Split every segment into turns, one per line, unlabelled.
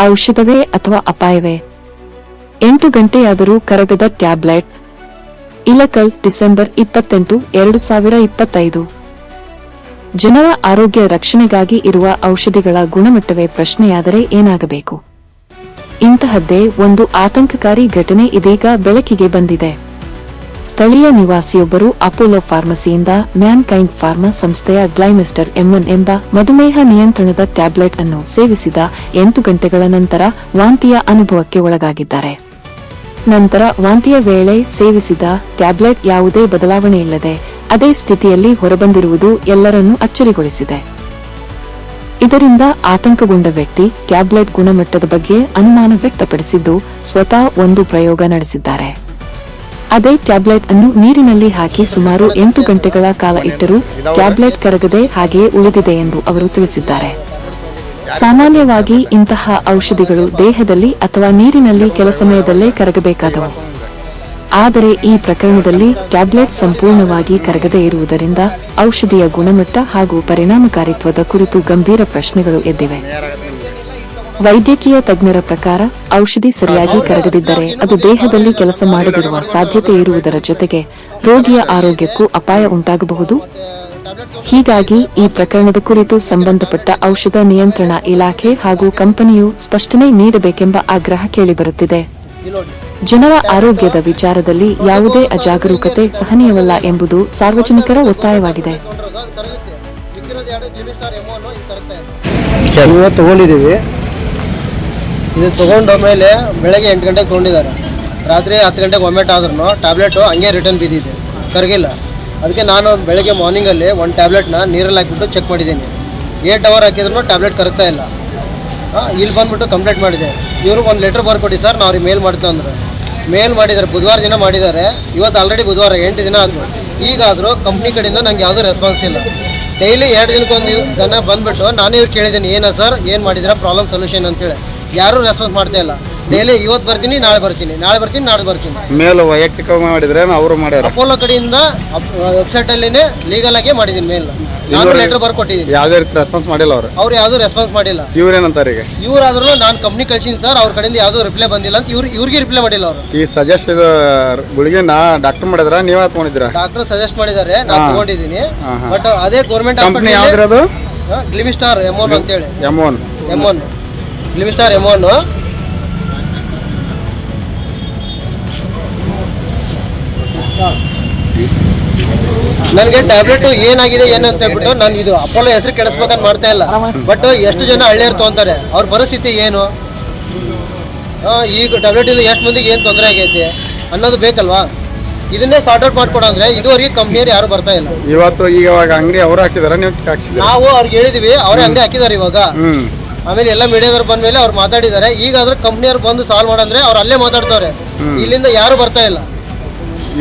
ಔಷಧವೇ ಅಥವಾ ಅಪಾಯವೇ? ಎಂಟು ಗಂಟೆಯಾದರೂ ಕರಗದ ಟ್ಯಾಬ್ಲೆಟ್. ಇಲಕಲ್, ಡಿಸೆಂಬರ್ ಇಪ್ಪತ್ತೆಂಟು, ಎರಡು ಸಾವಿರ ಇಪ್ಪತ್ತೈದು. ಜನರ ಆರೋಗ್ಯ ರಕ್ಷಣೆಗಾಗಿ ಇರುವ ಔಷಧಿಗಳ ಗುಣಮಟ್ಟವೇ ಪ್ರಶ್ನೆಯಾದರೆ ಏನಾಗಬೇಕು? ಇಂತಹದ್ದೇ ಒಂದು ಆತಂಕಕಾರಿ ಘಟನೆ ಇದೀಗ ಬೆಳಕಿಗೆ ಬಂದಿದೆ. ಸ್ಥಳೀಯ ನಿವಾಸಿಯೊಬ್ಬರು ಅಪೋಲೋ ಫಾರ್ಮಸಿಯಿಂದ ಮ್ಯಾನ್ ಕೈಂಡ್ ಫಾರ್ಮಾ ಸಂಸ್ಥೆಯ ಗ್ಲೈಮಿಸ್ಟರ್ ಎಂಎನ್ ಎಂಬ ಮಧುಮೇಹ ನಿಯಂತ್ರಣದ ಟ್ಯಾಬ್ಲೆಟ್ ಅನ್ನು ಸೇವಿಸಿದ ಎಂಟು ಗಂಟೆಗಳ ನಂತರ ವಾಂತಿಯ ಅನುಭವಕ್ಕೆ ಒಳಗಾಗಿದ್ದಾರೆ. ನಂತರ ವಾಂತಿಯ ವೇಳೆ ಸೇವಿಸಿದ ಟ್ಯಾಬ್ಲೆಟ್ ಯಾವುದೇ ಬದಲಾವಣೆಯಿಲ್ಲದೆ ಅದೇ ಸ್ಥಿತಿಯಲ್ಲಿ ಹೊರಬಂದಿರುವುದು ಎಲ್ಲರನ್ನೂ ಅಚ್ಚರಿಗೊಳಿಸಿದೆ. ಇದರಿಂದ ಆತಂಕಗೊಂಡ ವ್ಯಕ್ತಿ ಟ್ಯಾಬ್ಲೆಟ್ ಗುಣಮಟ್ಟದ ಬಗ್ಗೆ ಅನುಮಾನ ವ್ಯಕ್ತಪಡಿಸಿದ್ದು ಸ್ವತಃ ಒಂದು ಪ್ರಯೋಗ ನಡೆಸಿದ್ದಾರೆ. ಅದೇ ಟ್ಯಾಬ್ಲೆಟ್ ಅನ್ನು ನೀರಿನಲ್ಲಿ ಹಾಕಿ ಸುಮಾರು ಎಂಟು ಗಂಟೆಗಳ ಕಾಲ ಇಟ್ಟರೂ ಟ್ಯಾಬ್ಲೆಟ್ ಕರಗದೆ ಹಾಗೆಯೇ ಉಳಿದಿದೆ ಎಂದು ಅವರು ತಿಳಿಸಿದ್ದಾರೆ. ಸಾಮಾನ್ಯವಾಗಿ ಇಂತಹ ಔಷಧಿಗಳು ದೇಹದಲ್ಲಿ ಅಥವಾ ನೀರಿನಲ್ಲಿ ಕೆಲ ಸಮಯದಲ್ಲೇ ಕರಗಬೇಕಾದವು. ಆದರೆ ಈ ಪ್ರಕರಣದಲ್ಲಿ ಟ್ಯಾಬ್ಲೆಟ್ ಸಂಪೂರ್ಣವಾಗಿ ಕರಗದೇ ಇರುವುದರಿಂದ ಔಷಧಿಯ ಗುಣಮಟ್ಟ ಹಾಗೂ ಪರಿಣಾಮಕಾರಿತ್ವದ ಕುರಿತು ಗಂಭೀರ ಪ್ರಶ್ನೆಗಳು ಎದ್ದಿವೆ. ವೈದ್ಯಕೀಯ ತಜ್ಞರ ಪ್ರಕಾರ ಔಷಧಿ ಸರಿಯಾಗಿ ಕರಗದಿದ್ದರೆ ಅದು ದೇಹದಲ್ಲಿ ಕೆಲಸ ಮಾಡದಿರುವ ಸಾಧ್ಯತೆ ಇರುವುದರ ಜೊತೆಗೆ ರೋಗಿಯ ಆರೋಗ್ಯಕ್ಕೂ ಅಪಾಯ ಉಂಟಾಗಬಹುದು. ಹೀಗಾಗಿ ಈ ಪ್ರಕರಣದ ಕುರಿತು ಸಂಬಂಧಪಟ್ಟ ಔಷಧ ನಿಯಂತ್ರಣ ಇಲಾಖೆ ಹಾಗೂ ಕಂಪನಿಯು ಸ್ಪಷ್ಟನೆ ನೀಡಬೇಕೆಂಬ ಆಗ್ರಹ ಕೇಳಿಬರುತ್ತಿದೆ. ಜನರ ಆರೋಗ್ಯದ ವಿಚಾರದಲ್ಲಿ ಯಾವುದೇ ಅಜಾಗರೂಕತೆ ಸಹನೀಯವಲ್ಲ ಎಂಬುದು ಸಾರ್ವಜನಿಕರ ಒತ್ತಾಯವಾಗಿದೆ.
ಇವತ್ತು ತೊಗೊಂಡಿದ್ದೀವಿ. ಇದು ತೊಗೊಂಡ ಮೇಲೆ ಬೆಳಗ್ಗೆ ಎಂಟು ಗಂಟೆಗೆ ತೊಗೊಂಡಿದ್ದಾರೆ. ರಾತ್ರಿ ಹತ್ತು ಗಂಟೆಗೆ ವಾಮಿಟ್ ಆದ್ರೂ ಟ್ಯಾಬ್ಲೆಟು ಹಂಗೆ ರಿಟರ್ನ್ ಬಿದ್ದಿದೆ. ಕರಗಿಲ್ಲ. ಅದಕ್ಕೆ ನಾನು ಬೆಳಗ್ಗೆ ಮಾರ್ನಿಂಗಲ್ಲಿ ಒಂದು ಟ್ಯಾಬ್ಲೆಟ್ನ ನೀರಲ್ಲಿ ಹಾಕಿಬಿಟ್ಟು ಚೆಕ್ ಮಾಡಿದ್ದೀನಿ. ಏಟ್ ಅವರ್ ಹಾಕಿದ್ರು ಟ್ಯಾಬ್ಲೆಟ್ ಕರಗ್ತಾ ಇಲ್ಲ. ಇಲ್ಲಿ ಬಂದ್ಬಿಟ್ಟು ಕಂಪ್ಲೇಂಟ್ ಮಾಡಿದೆ. ಇವರು ಒಂದು ಲೆಟ್ರ್ ಬರ್ಕೊಡಿ ಸರ್ ನಾವು ಅವ್ರಿಗೆ ಮೇಲ್ ಮಾಡ್ತೀವಿ ಅಂದ್ರೆ. ಮೇಲ್ ಮಾಡಿದ್ದಾರೆ, ಬುಧವಾರ ದಿನ ಮಾಡಿದ್ದಾರೆ. ಇವತ್ತು ಆಲ್ರೆಡಿ ಬುಧವಾರ ಎಂಟು ದಿನ ಆದರು ಈಗಾದರೂ ಕಂಪ್ನಿ ಕಡೆಯಿಂದ ನಂಗೆ ಯಾವುದೂ ರೆಸ್ಪಾನ್ಸ್ ಇಲ್ಲ. ಡೈಲಿ ಎರಡು ದಿನಕ್ಕೊಂದು ಜನ ಬಂದುಬಿಟ್ಟು ನಾನು ಇವ್ರು ಕೇಳಿದ್ದೀನಿ, ಏನೋ ಸರ್ ಏನು ಮಾಡಿದ್ದೀರಾ ಪ್ರಾಬ್ಲಮ್ ಸೊಲ್ಯೂಷನ್ ಅಂತೇಳಿ. ಯಾರೂ ರೆಸ್ಪಾನ್ಸ್ ಮಾಡ್ತಾ ಇಲ್ಲ. ಡೈಲಿ ಇವತ್ತು ಬರ್ತೀನಿ ನಾಳೆ ಬರ್ತೀನಿ ನಾಳೆ ಬರ್ತೀನಿ ನಾಳೆ ಬರ್ತೀನಿ.
ಮೇಲ್ ವೈಯಕ್ತಿಕ ಮಾಡಿದ್ರೆ ಅವರು ಮಾಡ್ಯಾರ.
ಅಪೋಲೋ ಕಡೆಯಿಂದ ವೆಬ್ಸೈಟ್ ಅಲ್ಲಿನೇ ಲೀಗಲ್ ಆಗಿ ಮಾಡಿದ್ದೀನಿ ಮೇಲ್ ನಾನು ಲೆಟರ್ ಬರ್ಕೊಟ್ಟಿದ್ದೀನಿ.
ಯಾವುದೇ ರೀತಿ ರೆಸ್ಪಾನ್ಸ್ ಮಾಡಿಲ್ಲ ಅವ್ರು.
ಅವ್ರು ಯಾವ್ದು ರೆಸ್ಪಾನ್ಸ್ ಮಾಡಿಲ್ಲ.
ಇವ್ರೇನಂತಾರೆ ಈಗ?
ಇವ್ರಾದ್ರೂ ನಾನು ಕಂಪ್ನಿ ಕಳ್ಸೀನಿ ಸರ್ ಅವ್ರ ಕಡೆಯಿಂದ ಯಾವುದೂ ರಿಪ್ಲೈ ಬಂದಿಲ್ಲ ಅಂತ ಇವ್ರು ಇವ್ರಿಗೆ ರಿಪ್ಲೈ ಮಾಡಿಲ್ಲ ಅವರು.
ಈ ಸಜೆಸ್ಟ್ ಇದು ನಾ ಡಾಕ್ಟರ್ ಮಾಡಿದ್ರ ನೀವೇ ತಗೊಂಡಿದ್ರ
ಡಾಕ್ಟರ್ ಸಜೆಸ್ಟ್ ಮಾಡಿದ್ದಾರೆ ನಾನು ತಗೊಂಡಿದ್ದೀನಿ. ಬಟ್ ಅದೇ ಗೌರ್ಮೆಂಟ್
ಕಂಪ್ನಿ ಯಾವ್ದಿರೋದು?
ಗ್ಲಿಮಿಸ್ಟಾರ್ ಎಮೋನ್ ಅಂತೇಳಿ.
ಎಮೋನ್ ಒನ್
ಎಮೋನ್ ಗ್ಲಿಮಿಸ್ಟಾರ್ ಎಮೋನ್ ನನಗೆ ಟ್ಯಾಬ್ಲೆಟ್ ಏನಾಗಿದೆ ಏನಂತ ಅಂತ ಹೇಳ್ಬಿಟ್ಟು ನಾನು ಇದು ಅಪೋಲೋ ಹೆಸರು ಕೆಡಿಸ್ಬೇಕಂತ ಮಾಡ್ತಾ ಇಲ್ಲ. ಬಟ್ ಎಷ್ಟು ಜನ ಹಳ್ಳಿಯರು ಅಂತಾರೆ ಅವ್ರ ಪರಿಸ್ಥಿತಿ ಏನು? ಈಗ ಟ್ಯಾಬ್ಲೆಟ್ ಇಂದ ಎಷ್ಟು ಮಂದಿಗೆ ಏನು ತೊಂದರೆ ಆಗೈತಿ? ಅನ್ನೋದು ಬೇಕಲ್ವಾ? ಇದನ್ನೇ ಸಾರ್ಟ್ ಔಟ್ ಮಾಡ್ಕೊಡಂದ್ರೆ ಇದುವರೆಗೆ ಕಂಪ್ನಿಯವ್ರು ಯಾರು ಬರ್ತಾ ಇಲ್ಲ.
ಇವತ್ತು ಈಗ ಅಂಗಡಿ ಅವ್ರು ಹಾಕಿದಾರೆ ನೀವು
ಅವ್ರಿಗೆ ಹೇಳಿದೀವಿ ಅವರೇ ಅಂಗಡಿ ಹಾಕಿದಾರೆ ಇವಾಗ. ಆಮೇಲೆ ಎಲ್ಲ ಮೀಡಿಯಾದವ್ರು ಬಂದ ಮೇಲೆ ಅವ್ರು ಮಾತಾಡಿದ್ದಾರೆ. ಈಗಾದ್ರೂ ಕಂಪ್ನಿಯವ್ರು ಬಂದು ಸಾಲ್ವ್ ಮಾಡಂದ್ರೆ ಅವ್ರು ಅಲ್ಲೇ ಮಾತಾಡ್ತವ್ರೆ. ಇಲ್ಲಿಂದ ಯಾರು ಬರ್ತಾ ಇಲ್ಲ.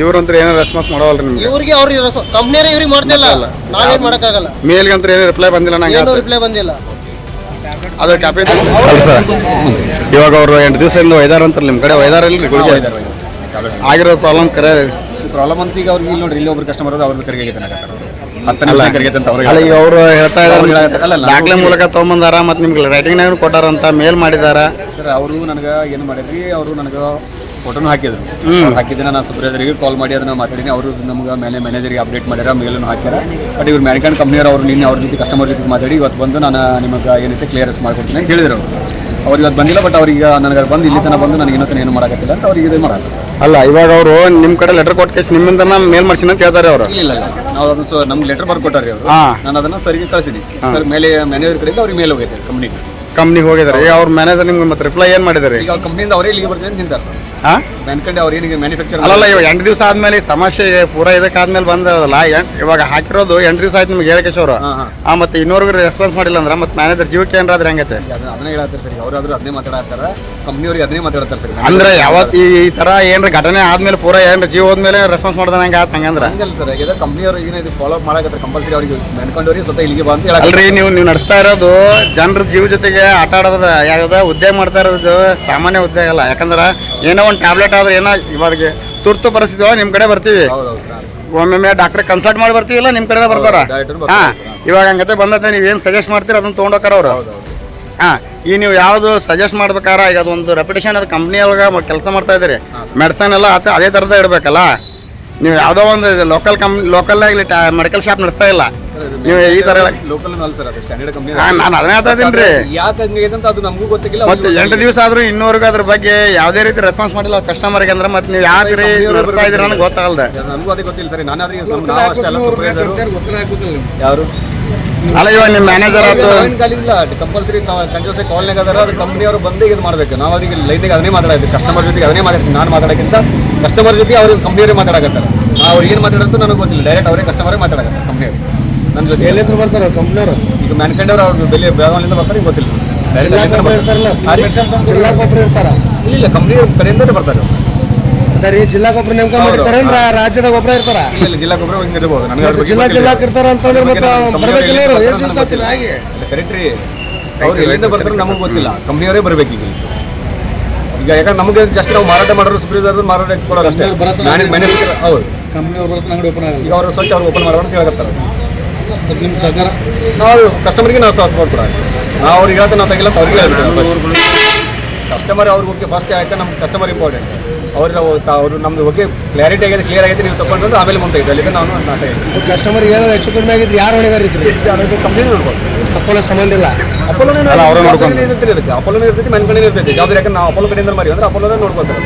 ಇವ್ರಂತ್ರ ಏನೋ ರೆಸ್ಪಾನ್ಸ್ ಮಾಡವಲ್ರಿ ನಿಮ್ಗೆ?
ಇವ್ರಿಗೆ ಅವ್ರ ಕಂಪ್ನಿಯರೇ ಇವ್ರಿಗೆ ಮಾಡ್ತಾ ಇಲ್ಲ. ನಾವೇನ್ ಮಾಡಕ್ಕಾಗಲ್ಲ.
ಮೇಲ್ಗಂತ್ರ ಏನೋ ರಿಪ್ಲೈ ಬಂದಿಲ್ಲ ನಂಗೆ
ಏನೂ ರಿಪ್ಲೈ ಬಂದಿಲ್ಲ.
ಅದು ಅಲ್ಲ ಸರ್. ಇವಾಗ ಅವರು ಎಂಟು ದಿವಸದಿಂದ ಒಯ್ದಾರ ಅಂತಾರ ನಿಮ್ಮ ಕಡೆ ಒಯ್ದಾರ ಇಲ್ರಿ ಗುಳಿಗೆ ಆಗಿರೋ ಪ್ರಾಬ್ಲಮ್ ಕರೆ
ಪ್ರಾಬ್ಲಮ್ ಅಂತ ಈಗ ಅವ್ರಿಗೆ ಇಲ್ಲಿ ನೋಡ್ರಿ ಇಲ್ಲಿ ಒಬ್ರು ಕಸ್ಟಮರ್ ಅವ್ರದ್ದು ಆಗಿದೆ ಹತ್ತನೇ
ಅವರು ಹೇಳ್ತಾ
ಇದ್ದಾರೆ
ದಾಖಲೆ ಮೂಲಕ ತೊಗೊಂಬಂದಾರ ಮತ್ತು ನಿಮ್ಗೆ ರೈಟಿಂಗ್ನಾಗ ಕೊಟ್ಟಾರಂತ ಮೇಲ್ ಮಾಡಿದಾರ.
ಸರ್ ಅವರು ನನಗೆ ಏನು ಮಾಡಿದ್ರಿ ಅವರು ನನಗೆ ಫೋಟೋನು ಹಾಕಿದ್ರು. ಹಾಕಿದ್ರೆ ನಾನು ಸುಬ್ರದರಿಗೆ ಕಾಲ್ ಮಾಡಿ ಅದನ್ನ ಮಾತಾಡಿನಿ. ಅವರು ನಮ್ಗೆ ಮೇಲೆ ಮ್ಯಾನೇಜರಿಗೆ ಅಪ್ಡೇಟ್ ಮಾಡ್ಯಾರ ಮೇಲನ್ನು ಹಾಕ್ಯಾರ. ಬಟ್ ಇವ್ರು ಮ್ಯಾನಿಕಂಡ್ ಕಂಪ್ನಿಯವ್ರು ಅವ್ರು ನಿನ್ನೆ ಅವ್ರ ಜೊತೆ ಕಸ್ಟಮರ್ ಜೊತೆ ಮಾತಾಡಿ ಇವತ್ತು ಬಂದು ನಾನು ನಿಮಗೆ ಏನೈತೆ ಕ್ಲಿಯರೆನ್ಸ್ ಮಾಡ್ಕೊಡ್ತೀನಿ ಅಂತ ಹೇಳಿದ್ರು ಅವರು. ಇವತ್ತು ಬಂದಿಲ್ಲ ಬಟ್ ಅವ್ರಿಗೆ ನನಗೆ ಬಂದು ಇಲ್ಲಿ ತನಕ ಬಂದು ನನಗೆ ಇನ್ನೊಂದು ಏನು ಮಾಡೋಕ್ಕಿಲ್ಲ ಅಂತ ಅವ್ರಿಗೆ ಇದು ಮಾಡಲ್ಲ
ಅಲ್ಲ ಇವಾಗ ಅವರು ನಿಮ್ಮ ಕಡೆ ಲೆಟರ್ ಕೊಟ್ಟ ಕೇಸ್ ನಿಮ್ಮಿಂದ ಮೇಲ್ ಮಾಡ್ಸಿನ ಅಂತ ಹೇಳ್ತಾರೆ ಅವರು.
ಇಲ್ಲ ಇಲ್ಲ ನಾವು ಅದನ್ನ ಸೊ ನಮ್ಗೆ ಲೆಟರ್ ಬರ್ಕೊಟ್ಟಾರೆ ಅವರು.
ಹಾ.
ನಾನು ಅದನ್ನ ಸರಿಗೆ ಕಳಿಸಿದೆ ಸರ್ ಮೇಲೆ ಮ್ಯಾನೇಜರ್ ಕಡೆಯಿಂದ ಅವ್ರಿಗೆ ಮೇಲೆ ಹೋಗೈತೆ ಕಂಪ್ನಿಗೆ
ಕಂಪ್ನಿಗೆ ಹೋಗಿದ್ದಾರೆ. ಈಗ ಅವ್ರ ಮ್ಯಾನೇಜರ್ ನಿಮ್ಗೆ ಮತ್ತೆ ರಿಪ್ಲೈ ಏನು ಮಾಡಿದ್ದಾರೆ?
ಈಗ ಅವ್ರ ಕಂಪ್ನಿಯಿಂದ ಅವರೇ ಇಲ್ಲಿಗೆ ಬರ್ತೀನಿ ಅಂತ ತಿಂತಾರೆ ಅವ್ರು ಏನಿಗೆ ಮ್ಯಾನುಫ್ಯಾಕ್ಚರ್
ಅಲ್ಲಲ್ಲ ಇವಾಗ ಎಂಟು ದಿವಸ ಆದ್ಮೇಲೆ ಈ ಸಮಸ್ಯೆ ಪೂರಾ ಇದಕ್ಕಾದ್ಮೇಲೆ ಬಂದದಲ್ಲ ಇವಾಗ ಹಾಕಿರೋದು ಎಂಟು ದಿವಸ ಆಯ್ತು ನಿಮ್ಗೆ ಹೇಳಕ್ಕೆ
ಹಾ.
ಆ ಮತ್ತೆ ಇನ್ನೂರ್ಗು ರೆಸ್ಪಾನ್ಸ್ ಮಾಡಿಲ್ಲ ಅಂದ್ರೆ ಮತ್ತೆ ಮ್ಯಾನೇಜರ್ ಜೀವಕ್ಕೆ ಏನಾದ್ರೆ ಹೆಂಗೈತೆ?
ಅದನ್ನ ಹೇಳತ್ತಾರೆ ಸರ್ ಅವರಾದ್ರೂ ಅದನ್ನೇ ಮಾತಾಡತ್ತಾರ ಕಂಪ್ನಿಯವ್ರಿಗೆ ಅದನ್ನೇ ಮಾತಾಡ್ತಾರೆ ಸರ್
ಅಂದ್ರೆ ಯಾವತ್ ಈ ತರ ಏನ್ರ ಘಟನೆ ಆದ್ಮೇಲೆ ಪೂರಾ ಏನ್ರ ಜೀವ ಹೋದ್ಮೇಲೆ ರೆಸ್ಪಾನ್ಸ್ ಮಾಡ್ದ ಹಂಗ ಆತ್ ಹಂಗಂದ್ರ?
ಹಂಗಲ್ಲ ಸರ್ ಈಗ ಕಂಪ್ನಿಯವ್ರು ಏನೋ ಇದು ಫಾಲೋ ಮಾಡಕತ್ತಾರೆ ಕಂಪಲ್ಸರಿ ಅವ್ರಿಗೆ ಸ್ವತಃ ಇಲ್ಲಿಗೆ ಬಂದು
ಅಲ್ರಿ ನೀವು ನೀವು ನಡೆಸ್ತಾ ಇರೋದು ಜನರ ಜೀವ ಜೊತೆಗೆ ಆಟ ಆಡೋದ ಯಾವ್ದ ಉದ್ಯೋಗ ಮಾಡ್ತಾ ಇರೋದು ಸಾಮಾನ್ಯ ಉದ್ಯೋಗ ಅಲ್ಲ ಯಾಕಂದ್ರ ಏನೋ ಒಂದು ಟ್ಯಾಬ್ಲೆಟ್ ಆದ್ರೆ ಏನೋ ಇವಾಗ ತುರ್ತು ಪರಿಸ್ಥಿತಿ ಒಳಗೆ ನಿಮ್ ಕಡೆ ಬರ್ತೀವಿ. ಒಮ್ಮೊಮ್ಮೆ ಡಾಕ್ಟರ್ ಕನ್ಸಲ್ಟ್ ಮಾಡಿ ಬರ್ತೀವಿಲ್ಲ ನಿಮ್ ಕಡೆ ಬರ್ತಾರ? ಹಾ ಇವಾಗ ಹಂಗತೆ ಬಂದತ್ತೆ ನೀವ್ ಏನ್ ಸಜೆಸ್ಟ್ ಮಾಡ್ತೀರ? ಅದನ್ನ ತಗೊಂಡೋಕಾರ ಅವ್ರು. ಹಾಂ ಈ ನೀವು ಯಾವುದು ಸಜೆಸ್ಟ್ ಮಾಡ್ಬೇಕಾರ ಈಗ ಅದೊಂದು ರೆಪ್ಯುಟೇಷನ್ ಅದು ಕಂಪ್ನಿ ಒಳಗ ಕೆಲಸ ಮಾಡ್ತಾ ಇದ್ದೀರಿ. ಮೆಡಿಸನ್ ಎಲ್ಲ ಅದೇ ಥರದ ಇಡಬೇಕಲ್ಲ? ನೀವು ಯಾವುದೋ ಒಂದು ಲೋಕಲ್ ಕಮ್ ಲೋಕಲ್ ಆಗಲಿ ಮೆಡಿಕಲ್ ಶಾಪ್ ನಡೆಸ್ತಾ ಇಲ್ಲ. ನೀವು ಈ ತರ
ಲೋಕಲ್ ಅಲ್ಲ ಸರ್ ಅದು ಸ್ಟ್ಯಾಂಡರ್ಡ್ ಕಂಪ್ನಿ
ನಾನು ಅದನ್ನೇ ಹೇಳ್ತಾ ಇದ್ದೀನಿ ರೀ.
ಯಾಕೆ ಇದೆ ಅಂತ ಅದು ನಮಗೂ ಗೊತ್ತಿಲ್ಲ
ಮತ್ತೆ ಎಂಟು ದಿವಸ ಆದ್ರೂ ಇನ್ನೂವರೆಗೂ ಅದ್ರ ಬಗ್ಗೆ ಯಾವುದೇ ರೀತಿ ರೆಸ್ಪಾನ್ಸ್ ಮಾಡಿಲ್ಲ ಕಸ್ಟಮರ್ಗೆ ಅಂದ್ರೆ ಮತ್ತೆ ನೀವು ಯಾವ ರೀತಿ ನಡೆಸ್ತಾ ಇದ್ದೀರ ನನಗೆ ಗೊತ್ತಾಗಲ್ದೆ.
ನಮಗೂ ಅದೇ ಗೊತ್ತಿಲ್ಲ ಸರ್ ನಾನು ಯಾರು?
ಅಲ್ಲ ಇವಾಗ ನಿಮ್ಮ ಮ್ಯಾನೇಜರ್ ಆಯ್ತು
ಇಲ್ಲ ಕಂಪಲ್ಸರಿ ಕಂಜೋಸೆ ಕಾಲ್ನಾಗ ಅದಾರ ಅದು ಕಂಪ್ನಿಯವರು ಬಂದು ಇದು ಮಾಡಬೇಕು. ನಾವು ಅದಕ್ಕೆ ಲೈನಿಗೆ ಅದನ್ನೇ ಮಾತಾಡೋದು ಕಸ್ಟಮರ್ ಜೊತೆಗೆ ಅದನ್ನೇ ಮಾತಾಡ್ತೀನಿ ನಾನು ಮಾತಾಡೋಕ್ಕಿಂತ ಕಸ್ಟಮರ್ ಜೊತೆ ಕಂಪ್ನಿ ಕಂಪ್ನಿಯವರೇ ಮಾತಾಡಕತ್ತಾರೆ. ನಾವು ಅವ್ರು ಏನು ಮಾತಾಡೋದು ನನಗೆ ಗೊತ್ತಿಲ್ಲ ಡೈರೆಕ್ಟ್ ಅವರೇ ಕಸ್ಟಮರೇ ಮಾತಾಡಕತ್ತಾರೆ ಕಂಪ್ನಿಯವರು ನನ್ನ ಜೊತೆ.
ಎಲ್ಲಿಂದ ಬರ್ತಾರೆ ಕಂಪ್ನಿಯವರು
ಈಗ ಮ್ಯಾನ್ಕಂಡವ್ರು ಅವ್ರು ಬೆಲೆ ಬೆಳಗಾವಿಯಿಂದ ಬರ್ತಾರೆ ಗೊತ್ತಿಲ್ಲ. ಇಲ್ಲ ಇಲ್ಲ ಕಂಪ್ನಿ ಕಡೆಯಿಂದಲೇ ಬರ್ತಾರೆ
ಅದ ಜಿಲ್ಲಾ ಗೊಬ್ಬರ ನೇಮಕ ಮಾಡಿರ್ತಾರೆ ರಾಜ್ಯದ ಗೊಬ್ಬರ ಇರ್ತಾರ?
ಇಲ್ಲ ಜಿಲ್ಲಾ ಗೊಬ್ಬರ ಹಿಂಗೆ ಇರ್ಬೋದು. ನನಗೆ ಅದ್ರ ಬಗ್ಗೆ
ಜಿಲ್ಲಾ
ಗೊತ್ತಿಲ್ಲ.
ಇರ್ತಾರ ಅಂತಂದ್ರೆ ಮತ್ತೆ ಬರ್ಬೇಕಿಲ್ಲ ಇವ್ರು? ಎಷ್ಟು ದಿವಸ ಆತಿಲ್ಲ ಹಾಗೆ?
ಕರೆಕ್ಟ್ ರೀ. ಅವ್ರು ಎಲ್ಲಿಂದ ಬರ್ತಾರೆ ನಮಗೆ ಗೊತ್ತಿಲ್ಲ. ಕಂಪ್ನಿಯವರೇ ಬರ್ಬೇಕು ಈಗ ಈಗ ಯಾಕಂದ್ರೆ ನಮಗೆ ಜಸ್ಟ್ ನಾವು ಮಾರಾಟ ಮಾಡೋರು ಸುಪ್ರೀದರ್ ಮಾರಾಟ ಕೊಡೋರು ಅಷ್ಟೇ. ಮ್ಯಾನೇಜ್ ಮ್ಯಾನೇಜರ್ ಹೌದು.
ಕಂಪ್ನಿಯವ್ರು ಬರ್ತಾರೆ ಅಂಗಡಿ ಓಪನ್
ಈಗ ಅವರು ಸ್ವಚ್ಛ ಅವ್ರು ಓಪನ್ ಮಾಡೋಣ ಅಂತ ಹೇಳ್ತಾರೆ
ನಿಮ್ಮ ಸರ್ಕಾರ?
ನಾವು ಕಸ್ಟಮರ್ಗೆ ನಾವು ಸಪೋರ್ಟ್ ಮಾಡ್ಕೊಡ ನಾವು ಅವ್ರಿಗೆ ಹೇಳ್ತಾ ನಾವು ತೆಗಿಲ್ಲ ಅವ್ರಿಗೆ ಕಸ್ಟಮರ್ ಅವ್ರಿಗೆ ಓಕೆ ಫಸ್ಟ್ ಆಯ್ತಾ ನಮ್ಮ ಕಸ್ಟಮರ್ ಇಂಪಾರ್ಟೆಂಟ್ ಅವ್ರು ಅವರು ತ- ಅವ್ರು ನಮ್ದು ಬಗ್ಗೆ ಕ್ಲಾರಿಟಿ ಆಗಿದೆ ಕ್ಲಿಯರ್ ಆಗಿದೆ ನೀವು ತಗೊಂಡ್ರೆ ಆಮೇಲೆ ಮುಂದೆ ಇದೆ. ಅಲ್ಲಿಗೆ ನಾನು ನಾಟೆ
ಕಸ್ಟಮರ್ ಏನಾದ್ರು ಹೆಚ್ಚು ಕಡಿಮೆ ಆಗಿದ್ರೆ ಯಾರು ಹೊಣೆಗಾರ ಇದ್ರಿ?
ಕಂಪ್ಲೇಂಟ್ ನೋಡ್ಬೋದು.
ಅಪೋಲೋ ಸಂಬಂಧ ಇಲ್ಲ.
ಅಪೋಲೋ.
ಇರ್ತೈತಿ ಅದಕ್ಕೆ. ಅಪೋಲೋನೇ ಇರ್ತೈತಿ ಜಾಬ್ ಇರ್ತೈತಿ. ಯಾವ್ದು ಯಾಕಂದ್ರೆ ನಾವು ಅಪೋಲೋ ಕಡೆಯಿಂದ ಮಾರಿ ಅಂದ್ರೆ ಅಪೋಲೋನೇ ನೋಡ್ಕೊತಾರೆ.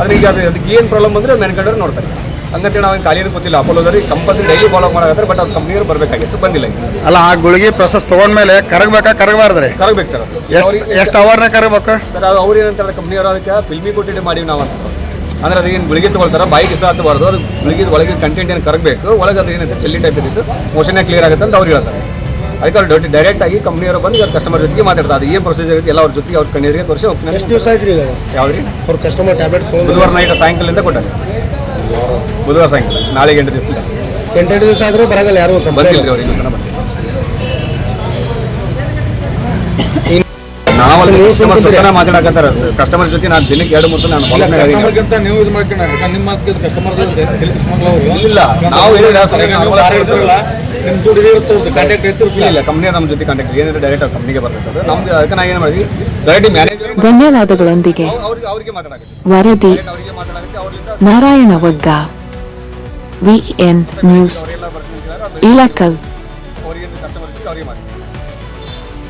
ಅದಕ್ಕೆ ಅದು ಅದಕ್ಕೆ ಏನು ಪ್ರಾಬ್ಲಮ್ ಬಂದ್ರೆ ಕಡೆ ನೋಡ್ತಾರೆ. ಹಂಗಂತೇಳಿ ನಾವು ಖಾಲಿ ಗೊತ್ತಿಲ್ಲ ಅಪೋಲೋದವ್ರಿಗೆ ಕಂಪಲ್ಸರಿ ಡೈಲಿ ಫಾಲೋ ಮಾಡಕತ್ತಾರೆ ಬಟ್ ಅದು ಕಂಪ್ನಿಯವ್ರು ಬರಬೇಕಾಗಿತ್ತು. ಬಂದಿಲ್ಲ
ಅಲ್ಲ ಆ ಗುಳಿಗೆ ಪ್ರೊಸೆಸ್ ತೊಗೊಂಡ್ಮೇಲೆ ಕರಗಬೇಕಾ ಕರಗಬಾರ್ದ್ರೆ?
ಕರಗಬೇಕು ಸರ್.
ಎಷ್ಟು ಎಷ್ಟು ಅವರ್ನ ಕರಗಬೇಕು?
ಸರ್ ಅದು ಅವ್ರು ಏನಂತಾರೆ ಕಂಪ್ನಿಯವರು ಅದಕ್ಕೆ ಫಿಲ್ಮಿ ಕೊಟ್ಟಿಟ್ಟು ಮಾಡಿವಿ ನಾವು ಅಂತ. ಅಂದ್ರೆ ಅದು ಏನು ಗುಳಿಗೆ ತೊಗೊಳ್ತಾರೆ ಬಾಯಿಗೆ ಇಷ್ಟ ಹತ್ತಬಾರ್ದು. ಅದು ಗುಳಿಗೆ ಒಳಗೆ ಕಂಟೆಂಟ್ ಏನು ಕರಗಬೇಕು ಒಳಗೆ ಅದು ಏನಂತ ಚೆಲ್ಲಿ ಟೈಪ್ ಇದ್ದಿತ್ತು ಮೋಷನ್ ಕ್ಲಿಯರ್ ಆಗುತ್ತೆ ಅಂತ ಅವ್ರು ಹೇಳ್ತಾರೆ. ಅದಕ್ಕೆ ಅವ್ರು ಡೈರೆಕ್ಟ್ ಡೈರೆಕ್ಟ್ ಆಗಿ ಕಂಪ್ನಿಯವರು ಬಂದು ಇವ್ರ ಕಸ್ಟಮರ್ ಜೊತೆಗೆ ಮಾತಾಡ್ತಾರೆ. ಅದು ಏನು ಪ್ರೊಸೀಜರ್ ಇರುತ್ತೆ ಎಲ್ಲ ಅವ್ರ ಜೊತೆಗೆ ಅವ್ರ ಕಣ್ಣೀರಿಗೆ ತೋರಿಸಿ ಹೋಗ್ತಾರೆ
ಎಷ್ಟು ದಿವಸ ಆಯ್ತು ಯಾವ್ರಿ
ಯಾವ್ದು ರೀ
ಅವ್ರ ಕಸ್ಟಮರ್ ಟ್ಯಾಬ್ಲೆಟ್
ಬುಧವಾರ ನೈಟ್ ಸಾಯಂಕಾಲದಿಂದ ಕೊಟ್ಟಾರೆ. ಬುಧವಾರ ಸಾಯಂಕಾಲ ನಾಳೆಗೆ ಎಂಟು ದಿವಸ
ಎಂಟೆಂಟು ದಿವಸ ಆದ್ರೂ ಬರಗಲ್ಲ ಯಾರು
ಬಂದಿಲ್ಲ ಅವರಿಗೆ ನಾವು
ನೀವು
ಕಸ್ಟಮರ್ ಜೊತೆ ಮಾತಾಡಕತ್ತಾರ. ಕಸ್ಟಮರ್ ಜೊತೆ ನಾನು ದಿನಕ್ಕೆ ಎರಡು ಮೂರು ಸಲ ನಾನು.
ಕಸ್ಟಮರ್ಗಿಂತ ನೀವು ಇದು ಮಾಡ್ಕೊಂಡ ನಿಮ್ಮ ಮಾತಿಗೆ ಕಸ್ಟಮರ್
ಇಲ್ಲ ನಾವು ಹೇಳಿದ್ರೆ ನಾವು
ನಿಮ್ಮ ಜೋಡಿ ಇರ್ತದೆ ಕಾಂಟ್ಯಾಕ್ಟ್ ಇರ್ತಿರ್ಲಿಲ್ಲ
ಇಲ್ಲ ಕಂಪ್ನಿ ನಮ್ಮ ಜೊತೆ ಕಾಂಟ್ಯಾಕ್ಟ್ ಏನಿದೆ ಡೈರೆಕ್ಟ್ ಕಂಪ್ನಿಗೆ ಬರ್ತದೆ ನಮ್ದು ಅದಕ್ಕೆ ನಾ ಏನು ಮಾಡಿದ್ವಿ? ಡೈರೆಕ್ಟ್ ಮ್ಯಾನೇಜರ್
ಧನ್ಯವಾದಗಳೊಂದಿಗೆ. ವರದಿ ನಾರಾಯಣ ವಗ್ಗ ವಿಎನ್ ನ್ಯೂಸ್
ಎಲ್ಲ